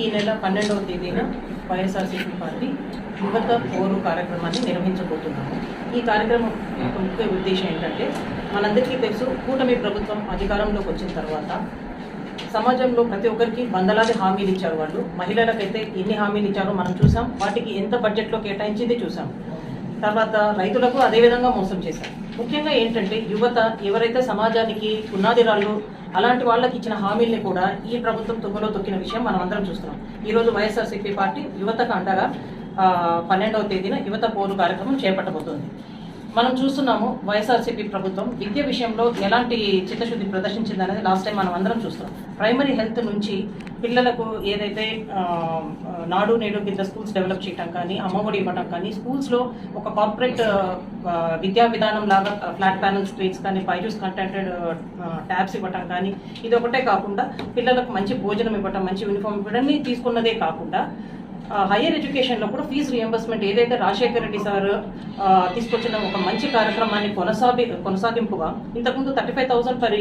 ఈ నెల పన్నెండవ తేదీన వైఎస్ఆర్సీపీ పార్టీ యువత పోరు కార్యక్రమాన్ని నిర్వహించబోతున్నాము ఈ కార్యక్రమం ముఖ్య ఉద్దేశం ఏంటంటే మనందరికీ తెలుసు కూటమి ప్రభుత్వం అధికారంలోకి వచ్చిన తర్వాత సమాజంలో ప్రతి ఒక్కరికి వందలాది హామీలు ఇచ్చారు వాళ్ళు. మహిళలకైతే ఎన్ని హామీలు ఇచ్చారో మనం చూసాం. వాటికి ఎంత బడ్జెట్లో కేటాయించింది చూసాం. తర్వాత రైతులకు అదేవిధంగా మోసం చేశారు. ముఖ్యంగా ఏంటంటే యువత ఎవరైతే సమాజానికి పునాది రాళ్ళు అలాంటి వాళ్ళకి ఇచ్చిన హామీల్ని కూడా ఈ ప్రభుత్వం తుమ్మలో తొక్కిన విషయం మనం అందరం చూస్తున్నాం. ఈరోజు వైఎస్ఆర్సీపీ పార్టీ యువతకు అండగా పన్నెండవ తేదీన యువత పోరు కార్యక్రమం చేపట్టబోతోంది. మనం చూస్తున్నాము వైఎస్ఆర్సీపీ ప్రభుత్వం విద్య విషయంలో ఎలాంటి చిత్తశుద్ధి ప్రదర్శించింది అనేది లాస్ట్ టైం మనం అందరం చూస్తున్నాం. ప్రైమరీ హెల్త్ నుంచి పిల్లలకు ఏదైతే నాడు నేడు కింద స్కూల్స్ డెవలప్ చేయటం కానీ అమ్మఒడి ఇవ్వటం కానీ స్కూల్స్లో ఒక కార్పొరేట్ విద్యా విధానం లాగా ఫ్లాట్ ప్యానల్ స్ట్రీట్స్ కానీ బైజూస్ కంటెంటెడ్ ట్యాబ్స్ ఇవ్వటం కానీ ఇది ఒకటే కాకుండా పిల్లలకు మంచి భోజనం ఇవ్వటం మంచి యూనిఫామ్ ఇవ్వడం తీసుకున్నదే కాకుండా హైయర్ ఎడ్యుకేషన్లో కూడా ఫీజు రియంబర్స్మెంట్ ఏదైతే రాజశేఖర రెడ్డి సార్ తీసుకొచ్చిన ఒక మంచి కార్యక్రమాన్ని కొనసాగి కొనసాగింపుగా ఇంతకుముందు థర్టీ ఫైవ్ థౌసండ్ పర్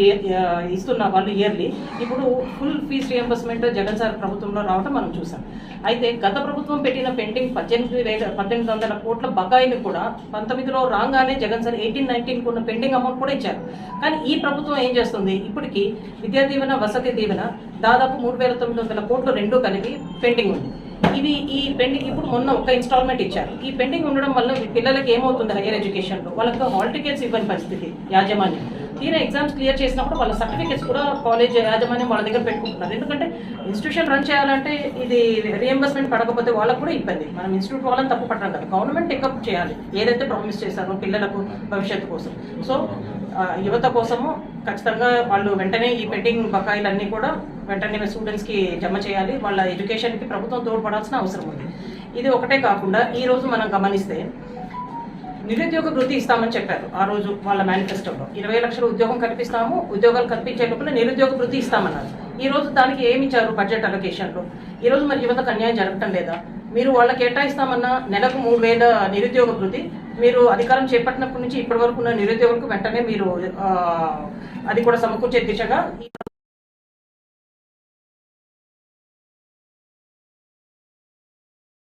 ఇస్తున్న వాళ్ళు ఇయర్లీ ఇప్పుడు full fee reimbursement Jagan sir ప్రభుత్వంలో రావడం మనం చూసాం. అయితే గత ప్రభుత్వం పెట్టిన పెండింగ్ పద్దెనిమిది వేల పద్దెనిమిది వందల కోట్ల బకాయిని కూడా పంతొమ్మిదిలో రాగానే జగన్ సార్ ఎయిటీన్ నైన్టీన్ ఉన్న పెండింగ్ అమౌంట్ కూడా ఇచ్చారు. కానీ ఈ ప్రభుత్వం ఏం చేస్తుంది? ఇప్పటికి విద్యా దీవెన వసతి దీవెన దాదాపు మూడు వేల తొమ్మిది వందల కోట్లు రెండు కలిపి పెండింగ్ ఉంది. ఇవి ఈ పెండింగ్ ఇప్పుడు మొన్న ఒక ఇన్స్టాల్మెంట్ ఇచ్చారు. ఈ పెండింగ్ ఉండడం వల్ల పిల్లలకి ఏమవుతుంది హైయర్ ఎడ్యుకేషన్లో వాళ్ళకి హాల్ టికెట్స్ ఇవ్వని పరిస్థితి యాజమాన్యం. తీరా ఎగ్జామ్స్ క్లియర్ చేసినప్పుడు వాళ్ళ సర్టిఫికేట్స్ కూడా కాలేజ్ యాజమాన్యం వాళ్ళ దగ్గర పెట్టుకుంటున్నారు. ఎందుకంటే ఇన్స్టిట్యూషన్ రన్ చేయాలంటే ఇది రియంబర్స్మెంట్ పడకపోతే వాళ్ళకు కూడా ఇబ్బంది. మనం ఇన్స్టిట్యూట్ వాళ్ళని తప్పు పట్టడం కదా. గవర్నమెంట్ టేకప్ చేయాలి. ఏదైతే ప్రామిస్ చేశారో పిల్లలకు భవిష్యత్తు కోసం. సో యువత కోసము ఖచ్చితంగా వాళ్ళు వెంటనే ఈ పెండింగ్ బకాయిలన్నీ కూడా వెంటనే స్టూడెంట్స్కి జమ చేయాలి. వాళ్ళ ఎడ్యుకేషన్కి ప్రభుత్వం తోడ్పడాల్సిన అవసరం ఉంది. ఇది ఒకటే కాకుండా ఈ రోజు మనం గమనిస్తే నిరుద్యోగ వృత్తి ఇస్తామని చెప్పారు ఆ రోజు వాళ్ళ మేనిఫెస్టోలో. ఇరవై లక్షల ఉద్యోగం కల్పిస్తాము ఉద్యోగాలు కల్పించే లోపల నిరుద్యోగ వృత్తి ఇస్తామన్నారు. ఈ రోజు దానికి ఏమి ఇచ్చారు బడ్జెట్ అలొకేషన్లో ఈ రోజు మరి యువతకు అన్యాయం జరగటం లేదా? మీరు వాళ్ళ కేటాయిస్తామన్న నెలకు మూడు వేల నిరుద్యోగ వృత్తి. మీరు అధికారం చేపట్టినప్పటి నుంచి ఇప్పటి వరకు ఉన్న నిరుద్యోగులకు వెంటనే మీరు అది కూడా సమకూర్చే దిశగా